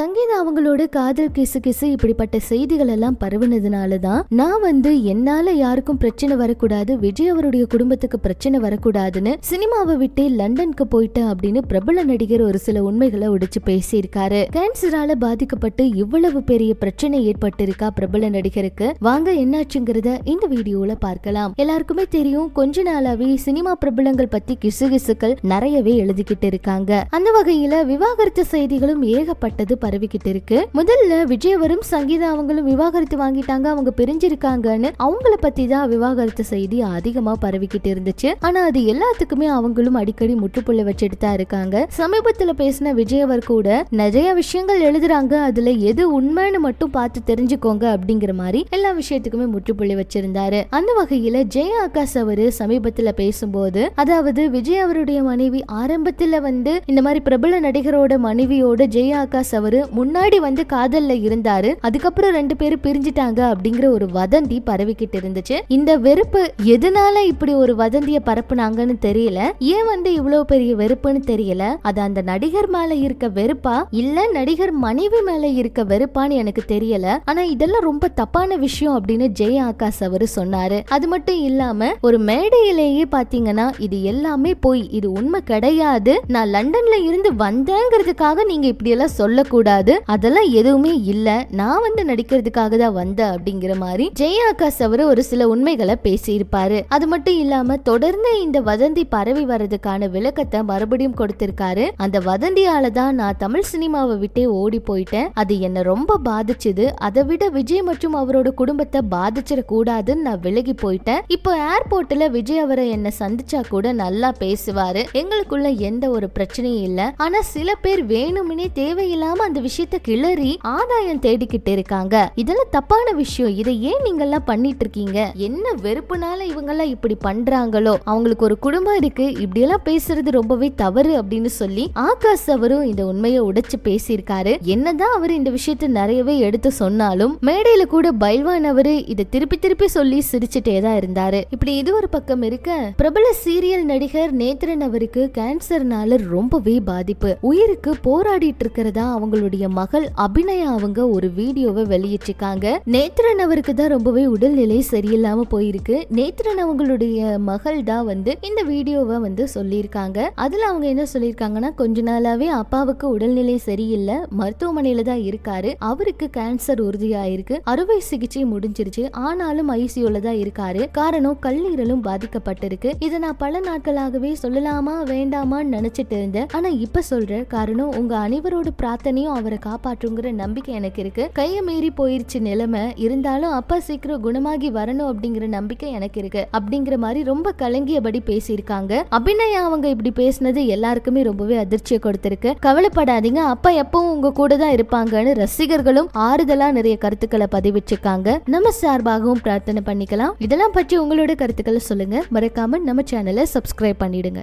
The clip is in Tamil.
சங்கீதா அவங்களோட காதல் கிசு கிசு இப்படிப்பட்ட செய்திகள் எல்லாம் பரவுனதுனால தான் நான் வந்து என்னால யாருக்கும் பிரச்சனை வரக்கூடாது விஜய் அவருடைய குடும்பத்துக்கு பிரச்சனை வரக்கூடாதுன்னு சினிமாவை விட்டு லண்டனுக்கு போயிட்டேன் அப்படின்னு பிரபல நடிகர் ஒரு சில உண்மைகளை உடைச்சு பேசியிருக்காரு. கேன்சரால பாதிக்கப்பட்டு இவ்வளவு பெரிய பிரச்சனை ஏற்பட்டிருக்கா பிரபல நடிகருக்கு? வாங்க என்னாச்சுங்கிறத இந்த வீடியோல பார்க்கலாம். எல்லாருக்குமே தெரியும் கொஞ்ச நாளாவே சினிமா பிரபலங்கள் பத்தி கிசுகிசுக்கள் நிறையவே எழுதிக்கிட்டு இருக்காங்க. அந்த வகையில விவாகரத்து செய்திகளும் ஏகப்பட்டது பரவிக்கிட்டு இருக்கு. முதல்ல விஜயவரும் சங்கீதா அவங்களும் விவாகரத்து வாங்கிட்டாங்க. அவங்க பிரிஞ்சிருக்காங்கன்னு அவங்கள பத்தி தான் விவாகரத்து செய்தி அதிகமா பரவிக்கிட்டு இருந்துச்சு. ஆனா அது எல்லாத்துக்குமே அவங்களும் அடிக்கடி முற்றுப்புள்ளி வச்சுட்டு தான் இருக்காங்க. சமீபத்துல பேசின விஜயவர் கூட நிறைய விஷயங்கள் எழுதுறாங்க. அதுல எது உண்மைன்னு மட்டும் பார்த்து தெரிஞ்சுக்கோங்க அப்படிங்கிற மாதிரி எல்லா விஷயத்துக்குமே முற்றுப்புள்ளி வச்சிருந்தாரு. அந்த வகையில ஜெய ஆகாஷ் அவரு சமீபத்துல பேசும்போது அதாவது விஜய் அவருடைய மனைவி ஆரம்பத்துல வந்து இந்த மாதிரி பிரபல நடிகரோட மனைவியோட ஜெய ஆகாஷ் அவரு முன்னாடி வந்து காதல்ல இருந்தாரு. அதுக்கப்புறம் ரெண்டு பேரும் பிரிஞ்சிட்டாங்க அப்படிங்கிற ஒரு வதந்தி பரவிக்கிட்டு இருந்துச்சு. இந்த வெறுப்பு எதனால இப்படி ஒரு வதந்திய பரப்புனாங்கன்னு தெரியல. ஏன் வந்து இவ்வளவு பெரிய வெறுப்புன்னு தெரியல? அது அந்த நடிகர் மேல இருக்க வெறுப்பா? இல்ல நடிகர் மனைவி மேல இருக்க வெறுப்பான்னு எனக்கு தெரியல. ஆனா இதெல்லாம் ரொம்ப தப்பான விஷயம் அப்படின்னு ஜெய ஆகாஷ் அவரு சொன்னாரு. அது மட்டும் இல்லாம ஒரு மேடையிலேயே பாத்தீங்கன்னா இது எல்லாமே போய் இது உண்மை கிடையாது. நான் லண்டன்ல இருந்து வந்தேங்கிறதுக்காக நீங்க இப்படி எல்லாம் சொல்லக்கூடாது. கூடாது. அதெல்லாம் எதுவுமே இல்ல. நான் வந்து நடிக்கிறதுக்காக தான் வந்தேன் அப்படிங்கிற மாதிரி ஜெய ஆகாஷ் அவரு ஒரு சில உண்மைகளை பேசியிருப்பாரு. அது மட்டும் இல்லாம தொடர்ந்து இந்த வதந்தி பரவி வர்றதுக்கான விளக்கத்தை மறுபடியும் கொடுத்திருக்காரு. அந்த வதந்தியால தான் நான் தமிழ் சினிமாவை விட்டே ஓடி போயிட்டேன். அது என்ன ரொம்ப பாதிச்சது. அதை விட விஜய் மற்றும் அவரோட குடும்பத்தை பாதிச்சிட கூடாதுன்னு நான் விலகி போயிட்டேன். இப்போ ஏர்போர்ட்ல விஜய் அவரை என்ன சந்திச்சா கூட நல்லா பேசுவாரு. எங்களுக்குள்ள எந்த ஒரு பிரச்சனையும் இல்ல. ஆனா சில பேர் வேணும்னே தேவையில்லாம அந்த விஷயத்த கிளறி ஆதாயம் தேடிக்கிட்டு இருக்காங்க. இதெல்லாம் தப்பான விஷயம். இதை ஏன் நீங்க எல்லாம் பண்ணிட்டு இருக்கீங்க? என்ன வெறுப்புனால இவங்க எல்லாம் இப்படி பண்றாங்களோ? அவங்களுக்கு ஒரு குடும்பம் இருக்கு. இப்படி எல்லாம் பேசுறது ரொம்பவே தவறு அப்படின்னு சொல்லி ஆகாஷ் அவரும் இந்த உண்மையை உடைச்சு பேசியிருக்காரு. என்னதான் அவர் இந்த விஷயத்த நிறையவே எடுத்து சொன்னாலும் மேடையில கூட பைல்வான் அவரு இதை திருப்பி திருப்பி சொல்லி சிரிச்சுட்டே தான் இருந்தாரு. இப்படி இது ஒரு பக்கம் இருக்க பிரபல சீரியல் நடிகர் நேத்ரன் அவருக்கு கேன்சர்னால ரொம்பவே பாதிப்பு. உயிருக்கு போராடிட்டு இருக்கிறதா அவங்களுடைய மகள் அபிநயா அவங்க ஒரு வீடியோவை வெளியிட்டிருக்காங்க. நேத்ரன் அவருக்கு தான் ரொம்பவே உடல்நிலை சரியில்லாம போயிருக்கு. நேத்ரன் அவங்களுடைய மகள் தான் வந்து இந்த வீடியோவை வந்து சொல்லியிருக்காங்க. அதுல அவங்க என்ன சொல்லியிருக்காங்கன்னா கொஞ்ச நாளாவே அப்பாவுக்கு உடல்நிலை சரியில்லை. மருத்துவமனையில தான் இருக்காரு. அவருக்கு கேன்சர் உறுதியாயிருக்கு. அறுவை சிகிச்சை முடிஞ்சிருச்சு. ஆனாலும் ஐசியூல தான் இருக்காரு. காரணம் கல்லீரலும் பாதிக்கப்பட்டிருக்கு. இதை நான் பல நாட்களாகவே சொல்லலாமா வேண்டாமான்னு நினைச்சிட்டு இருந்தேன். ஆனா இப்ப சொல்ற காரணம் உங்க அனைவரோட பிரார்த்தனையும் அவரை காப்பாற்றுங்கிற நம்பிக்கை எனக்கு இருக்கு. கைய மீறி போயிருச்சு நிலைமை. இருந்தாலும் அப்பா சீக்கிரம் குணமாகி வரணும் அப்படிங்கிற நம்பிக்கை எனக்கு இருக்கு. அப்படிங்கிற மாதிரி ரொம்ப கலங்கியபடி பேசியிருக்காங்க. அபிநயா அவங்க இப்படி பேசினது எல்லாருக்குமே ரொம்பவே அதிர்ச்சியை கொடுத்திருக்கு. கவலைப்படாதீங்க. அப்பா எப்பவும் உங்க கூட தான் இருப்பாங்கன்னு ரசிகர்களும் ஆறுதலா நிறைய கருத்துக்களை பதிவிச்சிருக்காங்க நம்ம சார்பாகவும் பிரார்த்தனை பண்ணிக்கலாம். இதெல்லாம் பற்றி உங்களோட கருத்துக்களை சொல்லுங்க. மறக்காம நம்ம சேனலை சப்ஸ்கிரைப் பண்ணிடுங்க.